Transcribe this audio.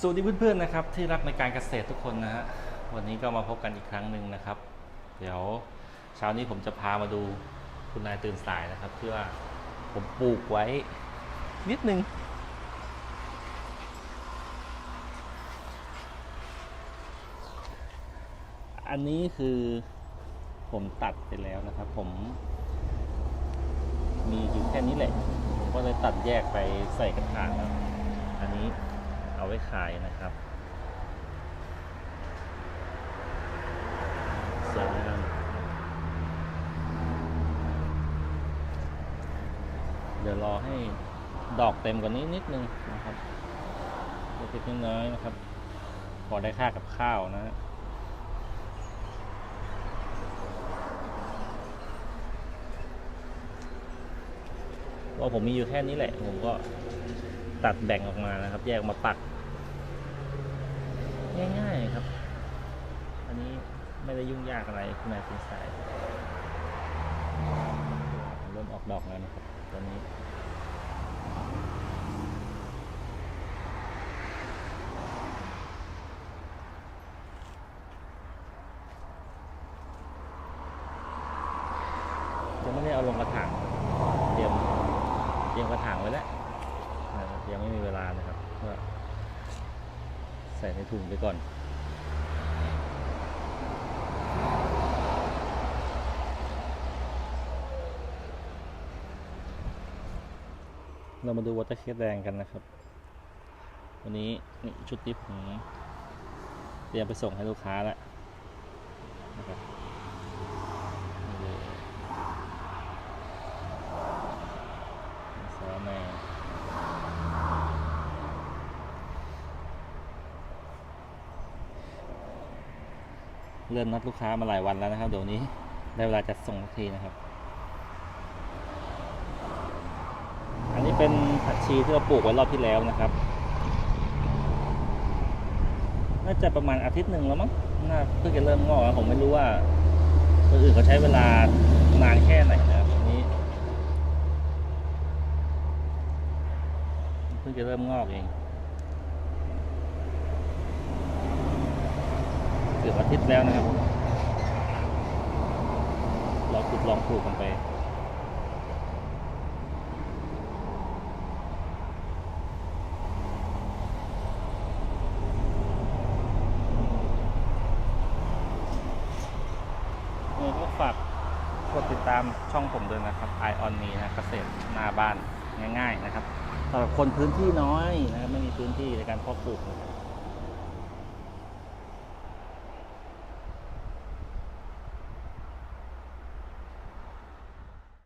สวัสดีเพื่อนๆนะครับที่รักในการเกษตรทุกคนนะฮะวันนี้ก็มาพบกันอีกครั้งหนึ่งนะครับ เดี๋ยวเช้านี้ผมจะพามาดูคุณนายตื่นสายนะครับที่ว่าผมปลูกไว้นิดนึง อันนี้คือผมตัดไปแล้วนะครับ ผมมีอยู่แค่นี้แหละผมก็เลยตัดแยกไปใส่กระถางแล้วอันนี้ เอาไว้ขายนะครับสวยงามเดี๋ยวรอให้ดอกเต็มกว่านี้นิดนึงนะครับเล็กๆน้อยๆนะครับ พอได้ค่ากับข้าวนะฮะว่าผมมีอยู่แค่นี้แหละ ผมก็ตัดแบ่งออกมานะครับ แยกออกมาปัก ง่าย ๆครับ อันนี้ไม่ได้ยุ่งยากอะไรคุณนายคุณสายเริ่มออกดอกแล้วนะครับตอนนี้จะไม่ได้เอาลงกระถางเตรียมเตรียมกระถางไว้แล้วนะครับยังไม่มีเวลานะครับ ใส่ในถุงไปก่อน เรามาดูวอเตอร์เคสแดงกันนะครับ วันนี้นี่ชุดนี้ผมเตรียมไปส่งให้ลูกค้าแล้วนะครับนี่เลย สาแม่ เริ่มนัดลูกค้ามาหลายวันแล้วนะครับ เดี๋ยวนี้ได้เวลาจัดส่งสักทีนะครับ อันนี้เป็นผักชีที่เราปลูกไว้รอบที่แล้วนะครับ น่าจะประมาณอาทิตย์หนึ่งแล้วมั้ง น่าเพิ่งจะเริ่มงอกนะผมไม่รู้ว่าคนอื่นเขาใช้เวลานานแค่ไหนนะครับอันนี้ เพิ่งจะเริ่มงอกเอง อาทิตย์แล้วนะครับเราขุดลองปลูกกันไปเออก็ฝากกดติดตามช่องผมด้วยนะครับ i on me นะเกษตรหน้าบ้านง่าย ๆ นะครับสำหรับคนพื้นที่น้อยนะครับไม่มีพื้นที่ในการเพาะปลูกนะครับ